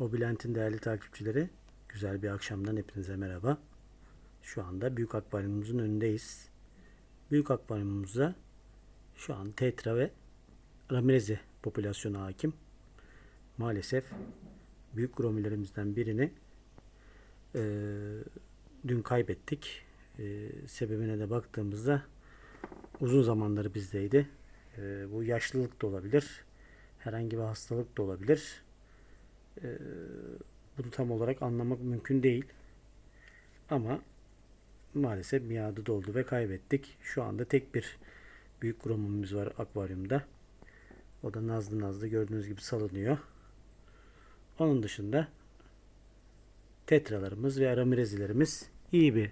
O Bülent'in değerli takipçileri, güzel bir akşamdan hepinize merhaba. Şu anda büyük akvaryumumuzun önündeyiz. Büyük akvaryumumuzda şu an tetra ve ramirezi popülasyonu hakim. Maalesef büyük gromilerimizden birini eee, dün kaybettik. Eee, sebebine de baktığımızda uzun zamanları bizdeydi. Eee, bu yaşlılık da olabilir. Herhangi bir hastalık da olabilir. Eee, bunu tam olarak anlamak mümkün değil. Ama maalesef miadı doldu ve kaybettik. Şu anda tek bir büyük kromumuz var akvaryumda. O da nazlı nazlı gördüğünüz gibi salınıyor. Onun dışında tetralarımız ve ramirezilerimiz iyi bir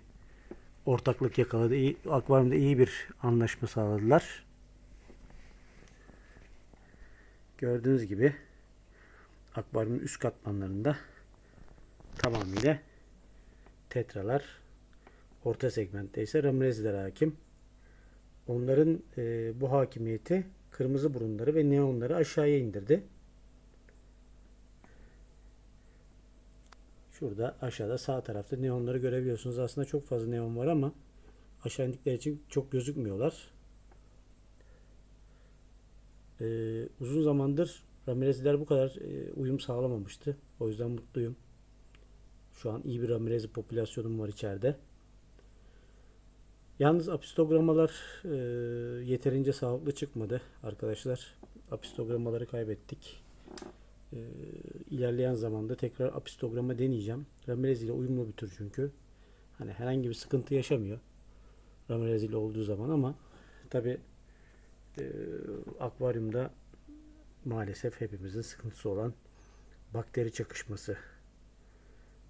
ortaklık yakaladı. İyi, akvaryumda iyi bir anlaşma sağladılar. Gördüğünüz gibi akvaryumun üst katmanlarında tamamıyla tetralar orta segmentte ise ramireziler hakim. Onların e, bu hakimiyeti kırmızı burunları ve neonları aşağıya indirdi. Şurada aşağıda sağ tarafta neonları görebiliyorsunuz. Aslında çok fazla neon var ama aşağı indikleri için çok gözükmüyorlar. Ee, uzun zamandır Ramirez'ler bu kadar e, uyum sağlamamıştı. O yüzden mutluyum. Şu an iyi bir Ramirez popülasyonum var içeride. Yalnız apistogramalar e, yeterince sağlıklı çıkmadı arkadaşlar. Apistogramaları kaybettik. E, ilerleyen zamanda tekrar apistograma deneyeceğim. Ramirez ile uyumlu bir tür çünkü. Hani herhangi bir sıkıntı yaşamıyor. Ramirez ile olduğu zaman ama tabi e, akvaryumda maalesef hepimizin sıkıntısı olan bakteri çakışması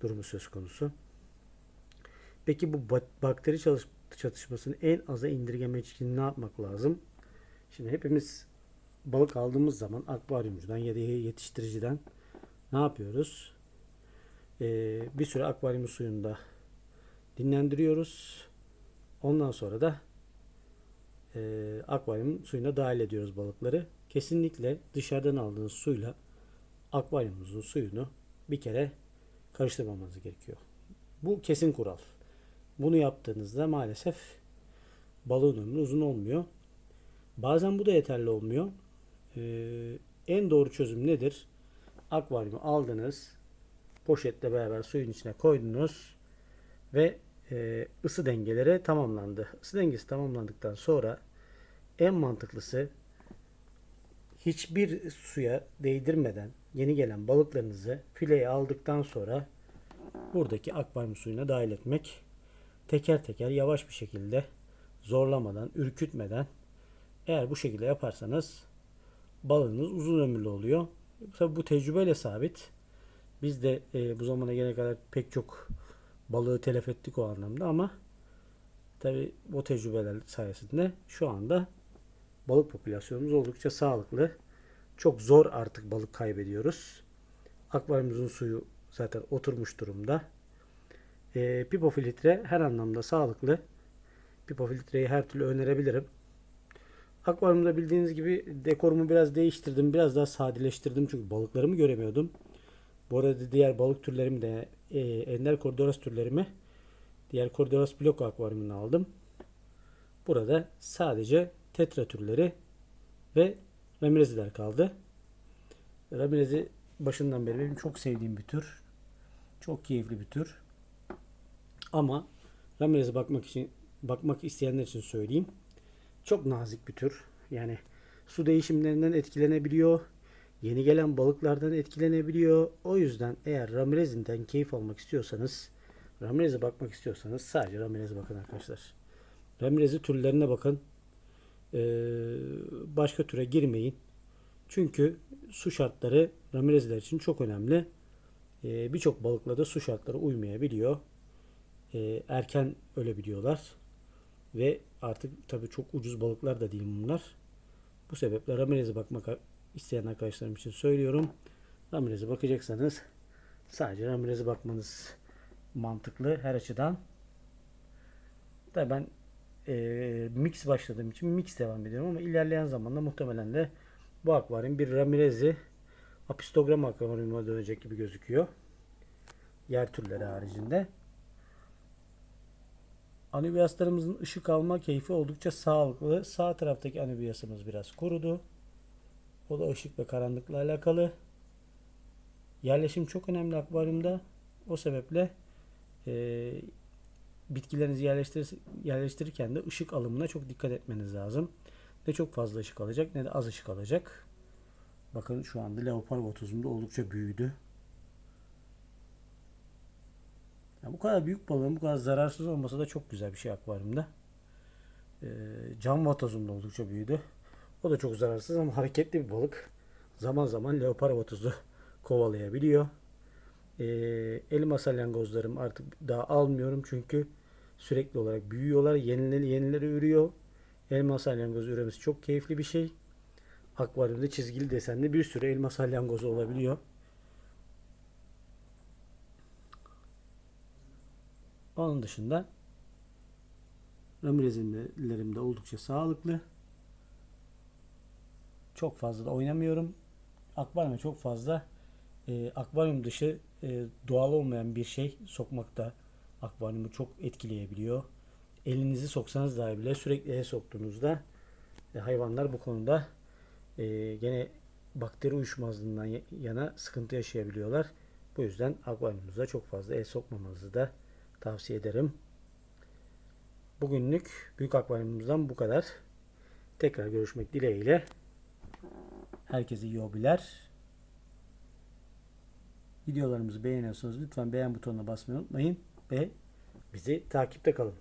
durumu söz konusu. Peki bu ba- bakteri çatışmasını en aza indirgemek için ne yapmak lazım? Şimdi hepimiz balık aldığımız zaman akvaryumcudan ya da yetiştiriciden ne yapıyoruz? Ee, bir süre akvaryumun suyunda dinlendiriyoruz. Ondan sonra da e, akvaryumun suyuna dahil ediyoruz balıkları. Kesinlikle dışarıdan aldığınız suyla akvaryumunuzun suyunu bir kere karıştırmamanız gerekiyor. Bu kesin kural. Bunu yaptığınızda maalesef balığın ömrü uzun olmuyor. Bazen bu da yeterli olmuyor. Ee, en doğru çözüm nedir? Akvaryumu aldınız, poşetle beraber suyun içine koydunuz ve e, ısı dengeleri tamamlandı. Isı dengesi tamamlandıktan sonra en mantıklısı hiçbir suya değdirmeden yeni gelen balıklarınızı fileye aldıktan sonra buradaki akvaryum suyuna dahil etmek. Teker teker yavaş bir şekilde zorlamadan, ürkütmeden eğer bu şekilde yaparsanız balığınız uzun ömürlü oluyor. Tabi bu tecrübeyle sabit. Biz de e, bu zamana gelene kadar pek çok balığı telef ettik o anlamda ama tabi o tecrübeler sayesinde şu anda balık popülasyonumuz oldukça sağlıklı. Çok zor artık balık kaybediyoruz. Akvaryumumuzun suyu zaten oturmuş durumda. E, pipofiltre her anlamda sağlıklı. Pipofiltreyi her türlü önerebilirim. Akvaryumda bildiğiniz gibi dekorumu biraz değiştirdim. Biraz daha sadeleştirdim çünkü balıklarımı göremiyordum. Bu arada diğer balık türlerimi de e, ender koridoras türlerimi diğer koridoras blok akvaryumuna aldım. Burada sadece tetra türleri ve ramireziler kaldı. Ramirezi başından beri benim çok sevdiğim bir tür. Çok keyifli bir tür. Ama Ramirez'e bakmak için bakmak isteyenler için söyleyeyim. Çok nazik bir tür. Yani su değişimlerinden etkilenebiliyor. Yeni gelen balıklardan etkilenebiliyor. O yüzden eğer Ramirez'inden keyif almak istiyorsanız Ramirez'e bakmak istiyorsanız sadece Ramirez'e bakın arkadaşlar. Ramirez'i türlerine bakın. Ee, başka türe girmeyin. Çünkü su şartları Ramirez'ler için çok önemli. Ee, Birçok balıkla da su şartları uymayabiliyor. Ee, erken ölebiliyorlar. Ve artık tabii çok ucuz balıklar da değil bunlar. Bu sebeple Ramirez'e bakmak isteyen arkadaşlarım için söylüyorum. Ramirez'e bakacaksanız sadece Ramirez'e bakmanız mantıklı her açıdan. Da ben e, mix başladığım için mix devam ediyorum ama ilerleyen zamanda muhtemelen de bu akvaryum bir Ramirez'i apistogram akvaryumuna dönecek gibi gözüküyor. Yer türleri haricinde. Anubiyaslarımızın ışık alma keyfi oldukça sağlıklı. Sağ taraftaki anubiyasımız biraz kurudu. O da ışık ve karanlıkla alakalı. Yerleşim çok önemli akvaryumda. O sebeple e, bitkilerinizi yerleştirir, yerleştirirken de ışık alımına çok dikkat etmeniz lazım. Ne çok fazla ışık alacak ne de az ışık alacak. Bakın şu anda leopar votuzumda oldukça büyüdü. Ya bu kadar büyük balığın bu kadar zararsız olması da çok güzel bir şey akvaryumda. Ee, cam vatozum da oldukça büyüdü. O da çok zararsız ama hareketli bir balık. Zaman zaman leopar vatozu kovalayabiliyor. Ee, elma salyangozlarım artık daha almıyorum çünkü sürekli olarak büyüyorlar. Yenileri yenileri ürüyor. Elma salyangozu üremesi çok keyifli bir şey. Akvaryumda çizgili desenli bir sürü elma salyangozu olabiliyor. Onun dışında Ramirez'lerim de oldukça sağlıklı. Çok fazla da oynamıyorum. Akvaryuma çok fazla e, akvaryum dışı e, doğal olmayan bir şey sokmakta akvaryumu çok etkileyebiliyor. Elinizi soksanız dahi bile sürekli el soktuğunuzda e, hayvanlar bu konuda e, gene bakteri uyuşmazlığından ya- yana sıkıntı yaşayabiliyorlar. Bu yüzden akvaryumunuza çok fazla el sokmamanızı da tavsiye ederim. Bugünlük büyük akvaryumumuzdan bu kadar. Tekrar görüşmek dileğiyle. Herkese iyi hobiler. Videolarımızı beğeniyorsanız lütfen beğen butonuna basmayı unutmayın ve bizi takipte kalın.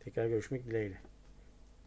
Tekrar görüşmek dileğiyle.